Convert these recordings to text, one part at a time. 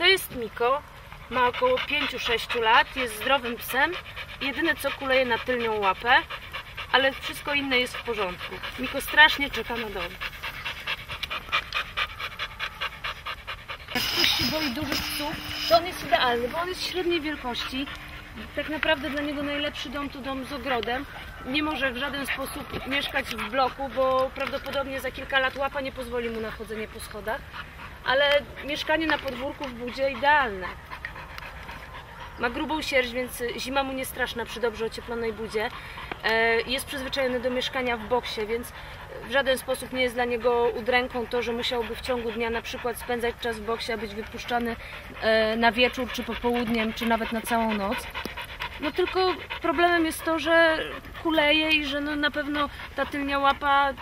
jest Miko, ma około 5-6 lat, jest zdrowym psem. Jedyne co kuleje na tylnią łapę, ale wszystko inne jest w porządku. Miko strasznie czeka na dom. Jak ktoś się boi dużych psów, to on jest idealny, bo on jest średniej wielkości. Tak naprawdę dla niego najlepszy dom to dom z ogrodem. Nie może w żaden sposób mieszkać w bloku, bo prawdopodobnie za kilka lat łapa nie pozwoli mu na chodzenie po schodach. Ale mieszkanie na podwórku w budzie idealne. Ma grubą sierść, więc zima mu nie straszna przy dobrze ocieplonej budzie. E, Jest przyzwyczajony do mieszkania w boksie, więc w żaden sposób nie jest dla niego udręką to, że musiałby w ciągu dnia na przykład spędzać czas w boksie, a być wypuszczany e, na wieczór, czy popołudniem, czy nawet na całą noc. No tylko problemem jest to, że kuleje i że no na pewno ta tylnia łapa,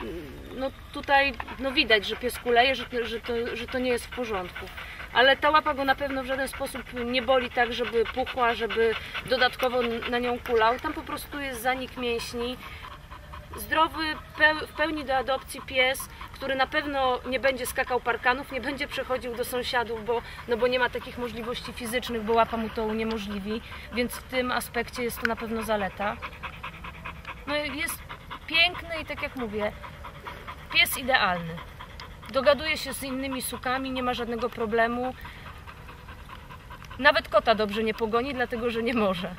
no tutaj no widać, że pies kuleje, że, że, to, że to nie jest w porządku. Ale ta łapa go na pewno w żaden sposób nie boli tak, żeby puchła, żeby dodatkowo na nią kulał. Tam po prostu jest zanik mięśni. Zdrowy, w pełni do adopcji pies, który na pewno nie będzie skakał parkanów, nie będzie przechodził do sąsiadów, bo, no bo nie ma takich możliwości fizycznych, bo łapa mu to uniemożliwi, więc w tym aspekcie jest to na pewno zaleta. No jest piękny i tak jak mówię, pies idealny. Dogaduje się z innymi sukami, nie ma żadnego problemu. Nawet kota dobrze nie pogoni, dlatego że nie może.